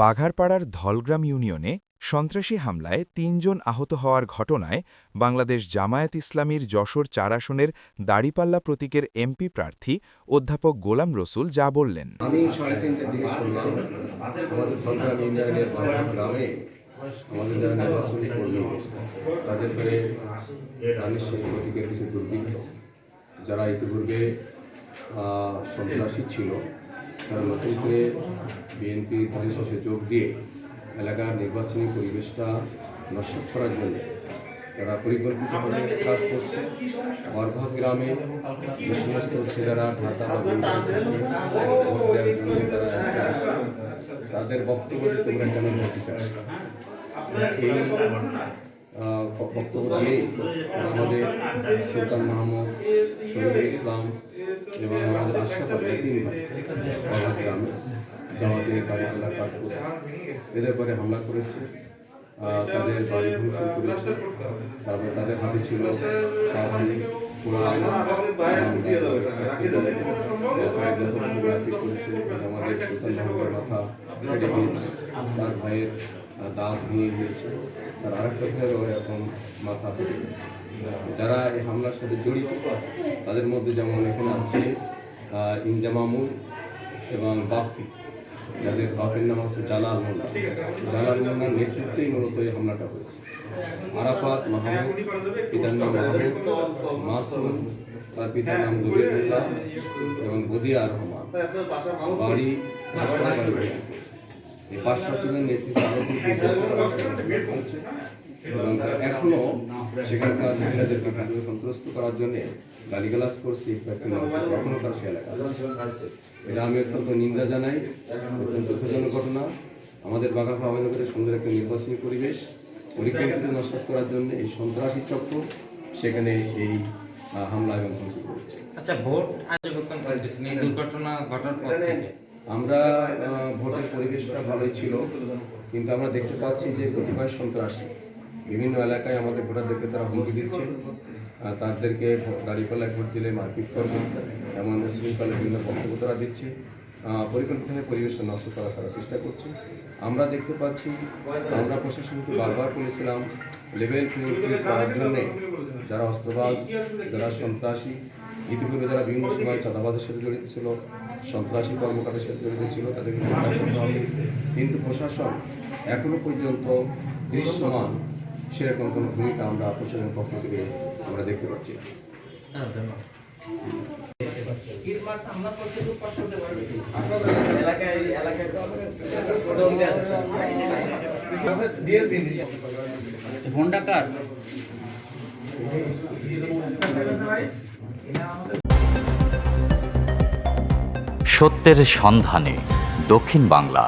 বাঘারপাড়ার ধলগ্রাম ইউনিয়নে সন্ত্রাসী হামলায় তিনজন আহত হওয়ার ঘটনায় বাংলাদেশ জামায়াত ইসলামীর যশোর চার আসনের দাড়িপাল্লা প্রতীকের এমপি প্রার্থী অধ্যাপক গোলাম রসুল যা বললেন। আমি যারা ইতিপূর্বে সন্ত্রাসী ছিল তারা নতুন করে বিএনপি ধানের যোগ দিয়ে এলাকার নির্বাচনী পরিবেশটা নষ্ট করার জন্য তারা পরিকল্পিতভাবে কাজ করছে বরভাগ গ্রামে যে সমস্ত ছেলেরা ঢাকা বা ভোট দেওয়ার জন্য তারা তাদের বক্তব্য তোমরা কেন ভোট দিতে? এই বক্তব্য দিয়েই আমাদের সুলতান মাহমুদ, শহীদুল ইসলাম এবং আমাদের আশরাফ আলী তিন ভাই বরভাগ গ্রামে জামাতে কারিপাল্লা কাজ করছে এদের পরে হামলা করেছে তাদের বাড়ি ভাঙচুর করেছে, তারপরে তাদের হাতে ছিল তার ভাইয়ের দাঁত ভেঙে দিয়েছে তার আরেকটা ভাইয়েরও এখন মাথা যারা এই হামলার সাথে জড়িত তাদের মধ্যে যেমন এখানে আছে ইনজামামুল এবং বাপ্পি যাদের বাপের নাম আছে জালাল মোল্লা। জালাল মোল্লার নেতৃত্বেই মূলত এই হামলাটা হয়েছে। আরাফাত মাহমুদ, পিতার নাম মাহমুদ মাসুম, তার পিতার নাম গবিরুল্লাহ এবং বদিয়া রহমান। বাড়ি হচ্ছে এখনও সেখানকার করার জন্য গালিগালাজ করছে। এটা আমি অত্যন্ত নিন্দা জানাই অত্যন্ত দুঃখজনক ঘটনা। আমাদের বাগান আহমেদনগরের সুন্দর একটা নির্বাচনী পরিবেশ পরিকল্পিত নষ্ট করার জন্য এই সন্ত্রাসী চক্র সেখানে এই হামলা এবং ভাঙচুর করেছে। আচ্ছা ভোট এই দুর্ঘটনা ঘটার পর আমরা ভোটের পরিবেশটা ভালোই ছিল কিন্তু আমরা দেখতে পাচ্ছি যে কতিপয় সন্ত্রাসী। বিভিন্ন এলাকায় আমাদের ভোটারদেরকে তারা হুমকি দিচ্ছে। তাদেরকে দাঁড়িপাল্লায় ভোট দিলে মারপিট করবে। এমন মুসলিমকালে বিভিন্ন বক্তব্য তারা দিচ্ছে পরিকল্পিতভাবে পরিবেশটা নষ্ট করার তারা চেষ্টা করছে। আমরা দেখতে পাচ্ছি, আমরা প্রশাসনকে বারবার বলেছিলাম, লেভেল করার জন্যে যারা অস্ত্রবাজ, যারা সন্ত্রাসী, ইতিপূর্বে যারা বিভিন্ন সময় চাঁদাবাদের সাথে জড়িত ছিল, সন্ত্রাসী কর্মকাণ্ডের সাথে জড়িত ছিল, তাদেরকে কিন্তু প্রশাসন এখনও পর্যন্ত দৃশ্যমান সেরকম কোনো ভূমিকা আমরা প্রশাসনের পক্ষ থেকে আমরা দেখতে পাচ্ছি না। হ্যাঁ, কার? সত্যের সন্ধানে দক্ষিণ বাংলা।